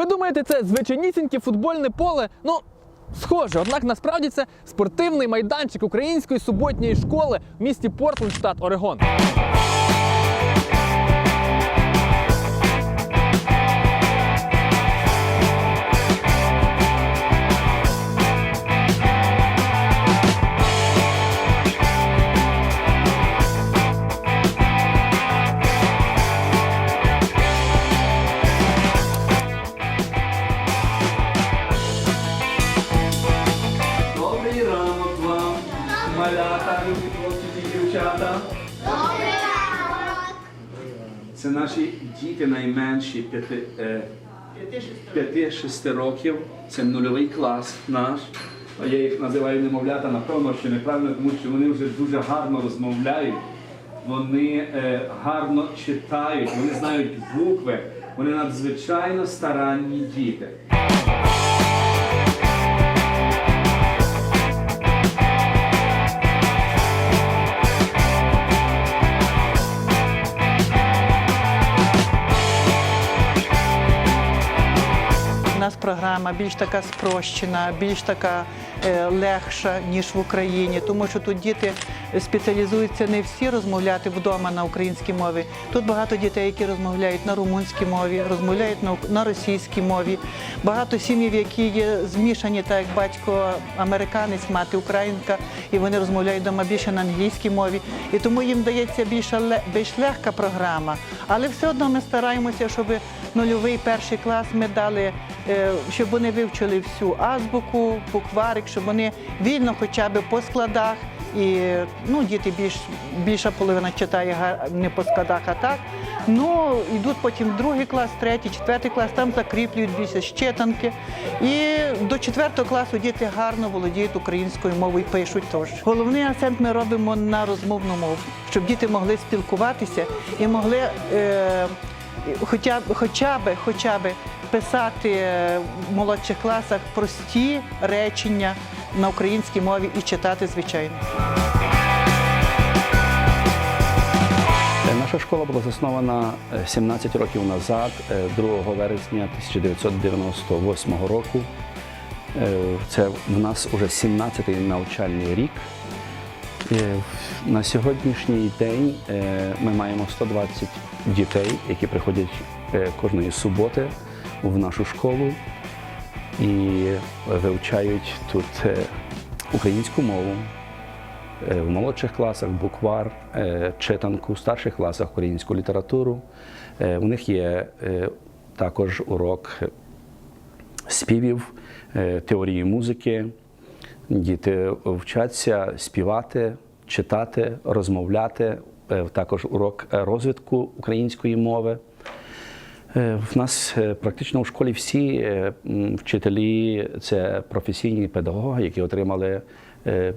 Ви думаєте, це звичайнісіньке футбольне поле? Ну, схоже, однак насправді це спортивний майданчик української суботньої школи в місті Портленд, штат Орегон. Це наші діти найменші п'яти, е, п'яти-шести років. Це нульовий клас наш. Я їх називаю немовлята, напевно, що неправильно, тому що вони вже дуже гарно розмовляють. Вони е, гарно читають, вони знають букви, вони надзвичайно старанні діти. Програма більш така спрощена, більш така е, легша, ніж в Україні, тому що тут діти спеціалізуються не всі розмовляти вдома на українській мові. Тут багато дітей, які розмовляють на румунській мові, розмовляють на, російській мові. Багато сім'їв, які є змішані, так як батько американець, мати українка, і вони розмовляють вдома більше на англійській мові. І тому їм дається більш, більш легка програма. Але все одно ми стараємося, щоб нульовий перший клас ми дали, е, щоб вони вивчили всю азбуку, букварик, щоб вони вільно хоча б по складах. І ну, діти більш, більша половина читає не по складах, а так. Ну, йдуть потім другий клас, третій, четвертий клас, там закріплюють більше щитанки. І до четвертого класу діти гарно володіють українською мовою пишуть теж. Головний акцент ми робимо на розмовну мову, щоб діти могли спілкуватися і могли е, хоча хоча б, хоча б писати е, в молодших класах прості речення на українській мові і читати звичайно. Е, Наша школа була заснована е, 17 років назад, е, 2 вересня 1998 року. Е, Це в нас вже 17-й навчальний рік. Е, На сьогоднішній день е, ми маємо 120 дітей, які приходять е, кожної суботи в нашу школу і вивчають тут е, українську мову, Е, в молодших класах буквар, е, читанку, в старших класах українську літературу. У них є також урок співів, теорії музики. Діти вчаться співати, читати, розмовляти. Також урок розвитку української мови. Е, В нас е, практично у школі всі е, вчителі це професійні педагоги, які отримали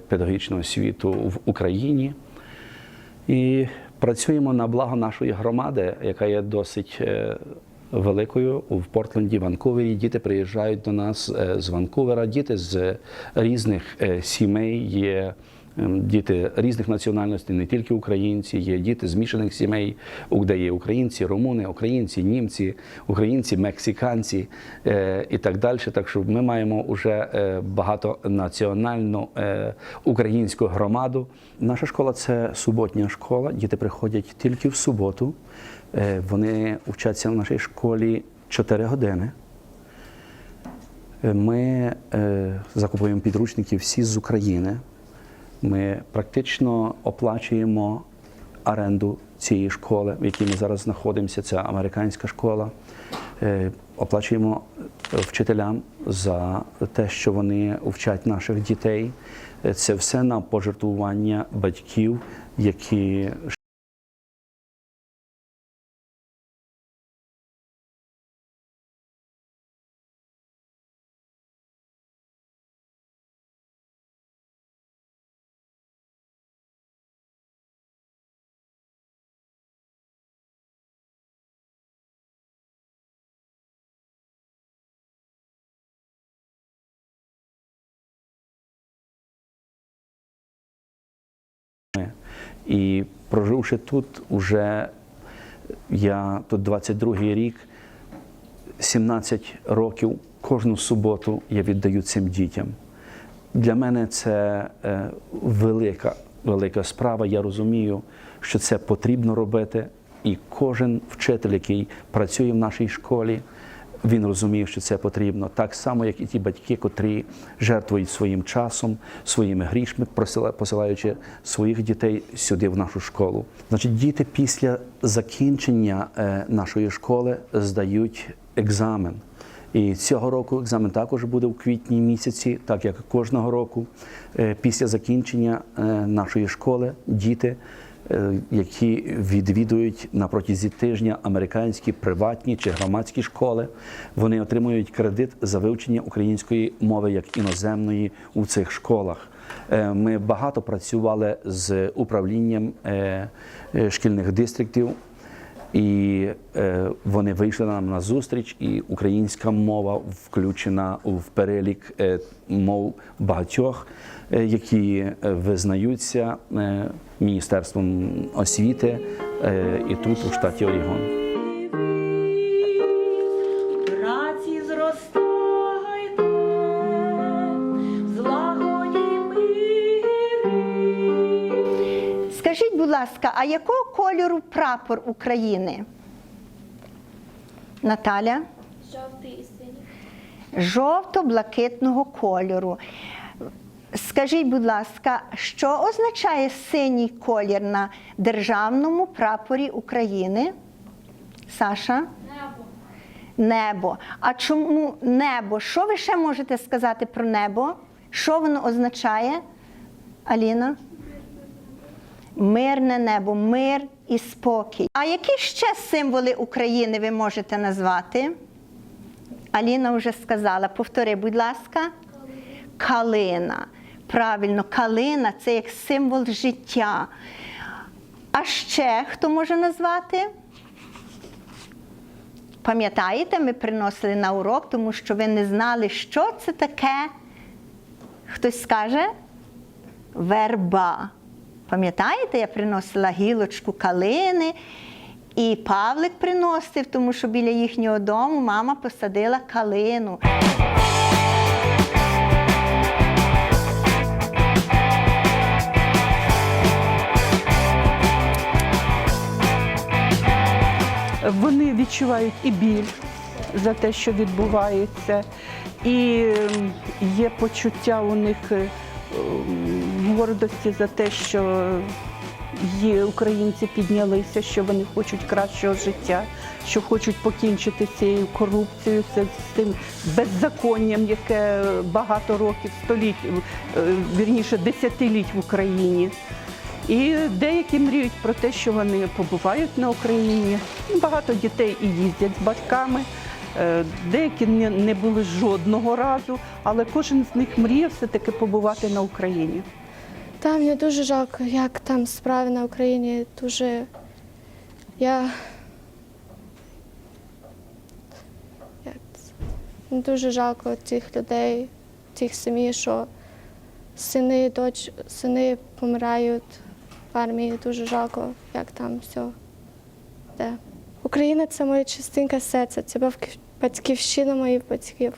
педагогічну освіту в Україні. І працюємо на благо нашої громади, яка є досить великою в Портленді, Ванкувері. Діти приїжджають до нас з Ванкувера, діти з різних сімей. Є діти різних національностей, не тільки українці, є діти змішаних сімей, де є українці, румуни, українці, німці, українці, мексиканці е, і так далі. Так що ми маємо вже багатонаціональну е, українську громаду. Наша школа це суботня школа. Діти приходять тільки в суботу. Е, Вони вчаться в нашій школі 4 години. Ми закупуємо підручники всі з України. Ми практично оплачуємо оренду цієї школи, в якій ми зараз знаходимося. Це американська школа. Е, Оплачуємо вчителям за те, що вони вчать наших дітей. Е, Це все на пожертвування батьків, які І проживши тут, уже я тут 22-й рік, 17 років кожну суботу я віддаю цим дітям. Для мене це е, велика, велика справа. Я розумію, що це потрібно робити. І кожен вчитель, який працює в нашій школі, він розуміє, що це потрібно. Так само, як і ті батьки, котрі жертвують своїм часом, своїми грішми, посилаючи своїх дітей сюди, в нашу школу. Значить, діти після закінчення е, нашої школи здають екзамен. І цього року екзамен також буде в квітні місяці, так як кожного року. Е, Після закінчення е, нашої школи діти, які відвідують на протязі тижня американські приватні чи громадські школи, вони отримують кредит за вивчення української мови як іноземної у цих школах. Е, Ми багато працювали з управлінням е, е, шкільних дистриктів. І е, вони вийшли нам на зустріч, і українська мова включена в перелік е, мов багатьох, е, які е, визнаються е, Міністерством освіти е, і тут у штаті Орігон. Ласка, а якого кольору прапор України? Наталя? Жовтий і синій. Жовто-блакитного кольору. Скажіть, будь ласка, що означає синій колір на державному прапорі України? Саша? Небо. Небо. А чому небо? Що ви ще можете сказати про небо? Що воно означає? Аліна? Мирне небо, мир і спокій. А які ще символи України ви можете назвати? Аліна вже сказала. Повтори, будь ласка. Калина. Правильно, калина це як символ життя. А ще хто може назвати? Пам'ятаєте, ми приносили на урок, тому що ви не знали, що це таке. Хтось скаже? Верба. Пам'ятаєте, я приносила гілочку калини, і Павлик приносив, тому що біля їхнього дому мама посадила калину. Вони відчувають і біль за те, що відбувається, і ем, є почуття у них ем, гордості за те, що є українці піднялися, що вони хочуть кращого життя, що хочуть покінчити цією корупцією, з цим беззаконням, яке багато років, століть, е, вірніше, десятиліть в Україні. І деякі мріють про те, що вони побувають на Україні. Багато дітей і їздять з батьками. Е, Деякі не були жодного разу, але кожен з них мріє все-таки побувати на Україні. Та мені дуже жалко, як там справи на Україні. Дуже я. Мені Дуже жалко тих людей, тих сім'ї, що сини, доч, сини помирають в армії. Дуже жалко, як там все. Де. Україна це моя частинка серця, це батьків- батьківщина моїх батьків.